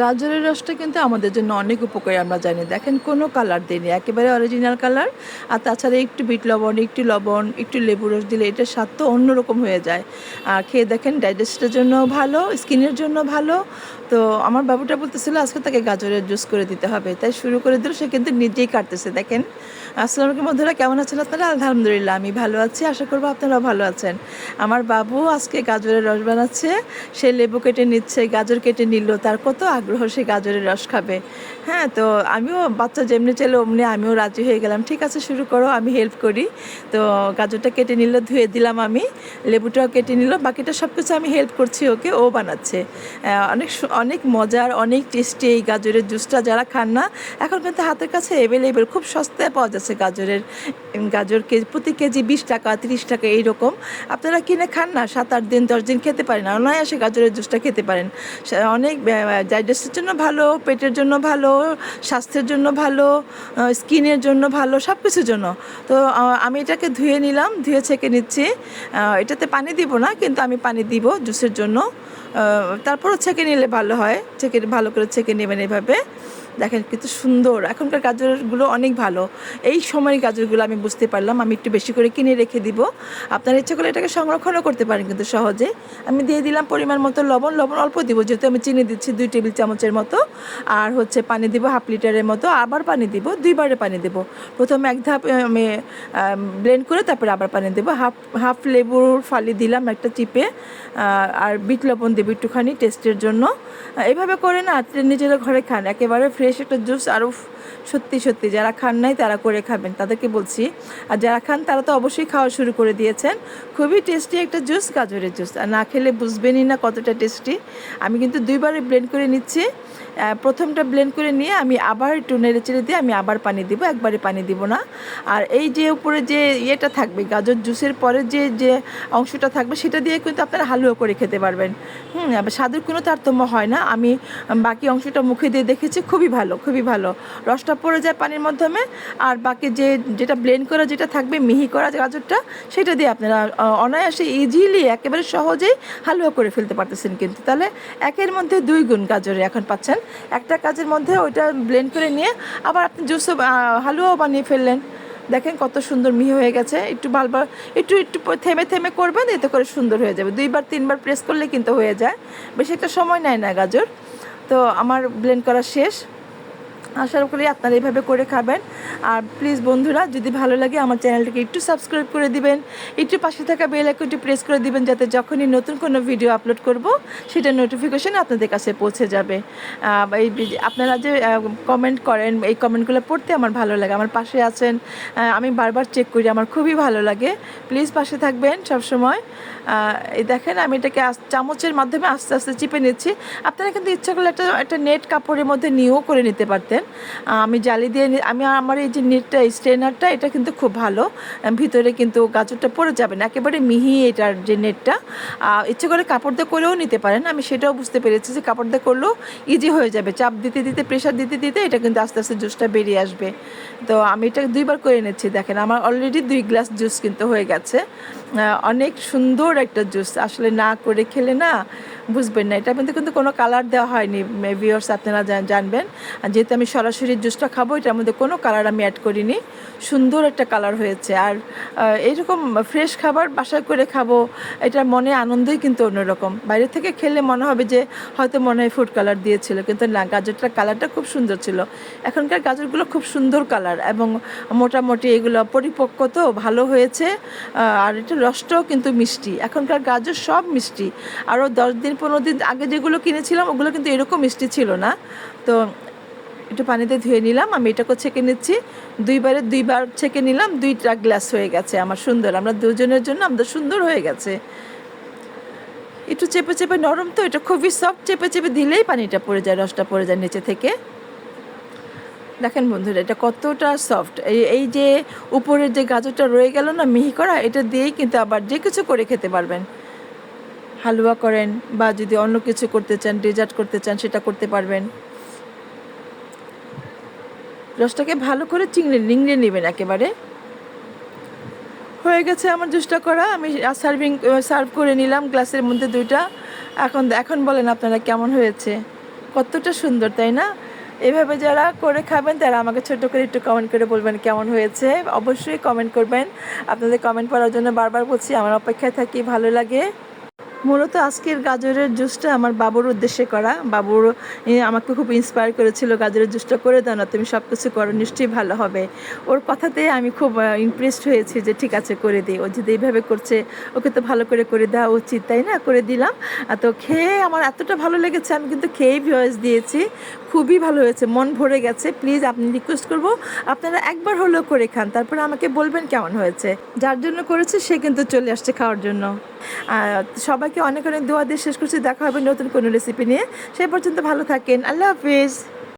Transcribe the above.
গাজরের রসটা কিন্তু আমাদের জন্য অনেক উপকারী, আমরা জানি। দেখেন, কোনো কালার দিইনি একেবারে অরিজিনাল কালার আর তাছাড়া একটু বিট লবণ, একটু লবণ, একটু লেবু রস দিলে এটার স্বাদ তো অন্যরকম হয়ে যায়। আর খেয়ে দেখেন ডাইজেস্টের জন্য ভালো স্কিনের জন্য ভালো। তো আমার বাবুটা বলতেছিল, আজকে তাকে গাজরের জুস করে দিতে হবে। তাই শুরু করে দিল, সে কিন্তু নিজেই কাটতেছে। দেখেন, আসসালামু আলাইকুম বন্ধুরা, কেমন আছেন আপনারা? আলহামদুলিল্লাহ, আমি ভালো আছি। আশা করব আপনারাও ভালো আছেন। আমার বাবু আজকে গাজরের রস বানাচ্ছে, সে লেবু কেটে নিচ্ছে, গাজর কেটে নিল, তার কত আগ্রহ সে গাজরের রস খাবে। হ্যাঁ তো আমিও বাচ্চা যেমনি চাইলো অমনি আমিও রাজি হয়ে গেলাম। ঠিক আছে, শুরু করো, আমি হেল্প করি। তো গাজরটা কেটে নিল, ধুয়ে দিলাম আমি। লেবুটাও কেটে নিল, বাকিটা সব কিছু আমি হেল্প করছি ওকে, ও বানাচ্ছে। অনেক অনেক মজার, অনেক টেস্টি এই গাজরের জুসটা যারা খান না, এখন কিন্তু হাতের কাছে অ্যাভেলেবেল খুব সস্তায় পাওয়া যাচ্ছে গাজরের গাজর কেজি প্রতি কেজি বিশ টাকা, তিরিশ টাকা এইরকম। আপনারা কিনে খান না, সাত, আট দিন, দশ দিন খেতে পারেন, অনায়াসে গাজরের জুসটা খেতে পারেন। অনেক ডাইজেস্টের জন্য ভালো, পেটের জন্য ভালো স্বাস্থ্যের জন্য ভালো স্কিনের জন্য ভালো সব কিছুর জন্য। তো আমি এটাকে ধুয়ে নিলাম, ধুয়ে ছেঁকে নিচ্ছি। এটাতে পানি দিব না, কিন্তু আমি পানি দিব জুসের জন্য। তারপরও ছেঁকে নিলে ভালো হয়, ছেঁকে, ভালো করে ছেঁকে নেবেন এভাবে। দেখেন কিন্তু সুন্দর। এখনকার গাজরগুলো অনেক ভালো। এই সময়ের গাজরগুলো আমি বুঝতে পারলাম, আমি একটু বেশি করে কিনে রেখে দিব। আপনার ইচ্ছা করলে এটাকে সংরক্ষণও করতে পারেন কিন্তু সহজে। আমি দিয়ে দিলাম পরিমাণ মতো লবণ। লবণ অল্প দিব, যেহেতু আমি চিনি দিচ্ছি দুই টেবিল চামচের মতো। আর হচ্ছে পানি দিব হাফ লিটারের মতো। আবার পানি দিব দুইবারে পানি দেব। প্রথমে এক ধাপ আমি ব্লেন্ড করে তারপরে আবার পানি দেবো। হাফ হাফ লেবুর ফালি দিলাম একটা চিপে। আর বিট লবণ দেবো একটুখানি টেস্টের জন্য। এভাবে করে না নিজেরা ঘরে খান। একেবারে ফ্রেশ একটা জুস আরও সত্যি সত্যি, যারা খান নাই তারা করে খাবেন। তাদেরকে বলছি, আর যারা খান তারা তো অবশ্যই খাওয়া শুরু করে দিয়েছেন। খুবই টেস্টি একটা জুস, গাজরের জুস। আর না খেলে বুঝবেনই না কতটা টেস্টি আমি কিন্তু দুইবারে ব্লেন্ড করে নিচ্ছি। প্রথমটা ব্লেন্ড করে নিয়ে আমি আবার একটু নেড়ে চেড়ে দিয়ে আমি আবার পানি দিব, একবারে পানি দিব না। আর এই যে উপরে যে ইয়েটা থাকবে, গাজর জুসের পরে যে যে অংশটা থাকবে, সেটা দিয়ে কিন্তু আপনারা হালুয়া করে খেতে পারবেন। হুম, আবার স্বাদের কোনো তারতম্য হয় না। আমি বাকি অংশটা মুখে দিয়ে দেখেছি, খুবই ভালো খুবই ভালো। রসটা পড়ে যায় পানির মাধ্যমে, আর বাকি যে, যেটা ব্লেন্ড করা যেটা থাকবে, মিহি করা গাজরটা, সেটা দিয়ে আপনারা অনায়াসে ইজিলি একেবারে সহজেই হালুয়া করে ফেলতে পারতেছেন কিন্তু। তাহলে একের মধ্যে দুই গুণ গাজরে এখন পাচ্ছেন। একটা কাজের মধ্যে ওইটা ব্লেন্ড করে নিয়ে আবার আপনি জুসও হালুয়াও বানিয়ে ফেললেন। দেখেন কত সুন্দর মিহি হয়ে গেছে। একটু বারবার একটু একটু থেমে থেমে করবেন, এতে করে সুন্দর হয়ে যাবে। দুইবার, তিনবার প্রেস করলে কিন্তু হয়ে যায়। বেশি একটা সময় নেয় না গাজর। তো আমার ব্লেন্ড করা শেষ। আশা করি আপনারা এইভাবে করে খাবেন। আর প্লিজ বন্ধুরা, যদি ভালো লাগে আমার চ্যানেলটাকে একটু সাবস্ক্রাইব করে দিবেন। একটু পাশে থাকা বেল আইকনটি প্রেস করে দিবেন যাতে যখনই নতুন কোনো ভিডিও আপলোড করব, সেটা নোটিফিকেশন আপনাদের কাছে পৌঁছে যাবে। এই আপনারা যে কমেন্ট করেন, এই কমেন্টগুলো পড়তে আমার ভালো লাগে। আমার পাশে আছেন আমি বারবার চেক করি, আমার খুবই ভালো লাগে। প্লিজ পাশে থাকবেন সবসময়। এই দেখেন, আমি এটাকে চামচের মাধ্যমে আস্তে আস্তে চিপে নিচ্ছি। আপনারা কিন্তু ইচ্ছা করলে একটা একটা নেট কাপড়ের মধ্যে নিয়েও করে নিতে পারতেন। আহ, আমি জালি দিয়ে আমি আমার এই যে নেটটা স্ট্রেনারটা এটা কিন্তু খুব ভালো। ভিতরে কিন্তু গাজরটা পড়ে যাবে না। একেবারে মিহি এটার যে নেটটা। ইচ্ছে করে কাপড় দিয়ে করেও নিতে পারেন। আমি সেটাও বুঝতে পেরেছি যে কাপড় দিয়ে করলেও ইজি হয়ে যাবে। চাপ দিতে দিতে প্রেশার দিতে দিতে এটা কিন্তু আস্তে আস্তে জুসটা বেরিয়ে আসবে। তো আমি এটা দুইবার করে নিচ্ছি দেখেন। আমার অলরেডি দুই গ্লাস জুস কিন্তু হয়ে গেছে। অনেক সুন্দর একটা জুস। আসলে না করে খেলে না বুঝবেন না। এটা মধ্যে কিন্তু কোনো কালার দেওয়া হয়নি। ভিওর্স আপনারা জান- জানবেন। যেহেতু আমি সরাসরি জুসটা খাব, এটার মধ্যে কোনো কালার আমি অ্যাড করিনি। সুন্দর একটা কালার হয়েছে। আর এইরকম ফ্রেশ খাবার বাসায় করে খাব এটার মনে আনন্দই কিন্তু অন্যরকম। বাইরে থেকে খেলে মনে হবে যে, হয়তো মনে হয় ফুড কালার দিয়েছিল। কিন্তু না, গাজরটার কালারটা খুব সুন্দর ছিল। এখনকার গাজরগুলো খুব সুন্দর কালার এবং মোটামুটি এগুলো পরিপক্ক তো, ভালো হয়েছে। আর এটা রসটাও কিন্তু মিষ্টি। এখনকার গাজর সব মিষ্টি। আরও দশ দিন, পনেরো দিন আগে যেগুলো কিনেছিলাম, ওগুলো কিন্তু এরকম মিষ্টি ছিল না। তো একটু পানিতে ধুয়ে নিলাম, আমি এটাকেও ছেঁকে নিচ্ছি। দুইবারে দুইবার ছেঁকে নিলাম, দুইটা গ্লাস হয়ে গেছে আমার সুন্দর। আমরা দুজনের জন্য আমাদের সুন্দর হয়ে গেছে। একটু চেপে চেপে নরম তো, এটা খুবই সফট চেপে চেপে দিলেই পানিটা পড়ে যায়, রসটা পড়ে যায় নিচে থেকে। দেখেন বন্ধুরা, এটা কতটা সফট এই যে উপরের যে গাজরটা রয়ে গেল না মিহি করা, এটা দিয়েই কিন্তু আবার যে কিছু করে খেতে পারবেন। হালুয়া করেন বা যদি অন্য কিছু করতে চান ডেজার্ট করতে চান, সেটা করতে পারবেন। রসটাকে ভালো করে চিংড়ে, নিংড়ে নেবেন একেবারে। হয়ে গেছে আমার জুসটা করা, আমি সার্ভিং সার্ভ করে নিলাম গ্লাসের মধ্যে দুইটা। এখন এখন বলেন আপনারা কেমন হয়েছে। কতটা সুন্দর, তাই না? এভাবে যারা করে খাবেন, তারা আমাকে ছোট করে একটু কমেন্ট করে বলবেন কেমন হয়েছে। অবশ্যই কমেন্ট করবেন। আপনাদের কমেন্ট পড়ার জন্য বারবার বলছি, আমার অপেক্ষায় থাকি, ভালো লাগে। মূলত আজকের গাজরের জুসটা আমার বাবুর উদ্দেশ্যে করা। বাবুর আমাকে খুব ইন্সপায়ার করেছিল গাজরের জুসটা করে দাও না তুমি সব কিছু করো, নিশ্চয়ই ভালো হবে। ওর কথাতে আমি খুব ইমপ্রেসড হয়েছি যে ঠিক আছে, করে দিই ও যদি এইভাবে করছে, ওকে তো ভালো করে করে দেওয়া উচিত, তাই না? করে দিলাম। তো খেয়ে আমার এতটা ভালো লেগেছে, আমি কিন্তু খেয়েই ভয়েস দিয়েছি। খুবই ভালো হয়েছে, মন ভরে গেছে। প্লিজ আপনি রিকোয়েস্ট করব, আপনারা একবার হলেও করে খান। তারপরে আমাকে বলবেন কেমন হয়েছে। যার জন্য করেছে, সে কিন্তু চলে আসছে খাওয়ার জন্য। আর সবাইকে অনেক অনেক দোয়া দিয়ে শেষ করছি। দেখা হবে নতুন কোনো রেসিপি নিয়ে। সেই পর্যন্ত ভালো থাকেন। আল্লাহ হাফিজ।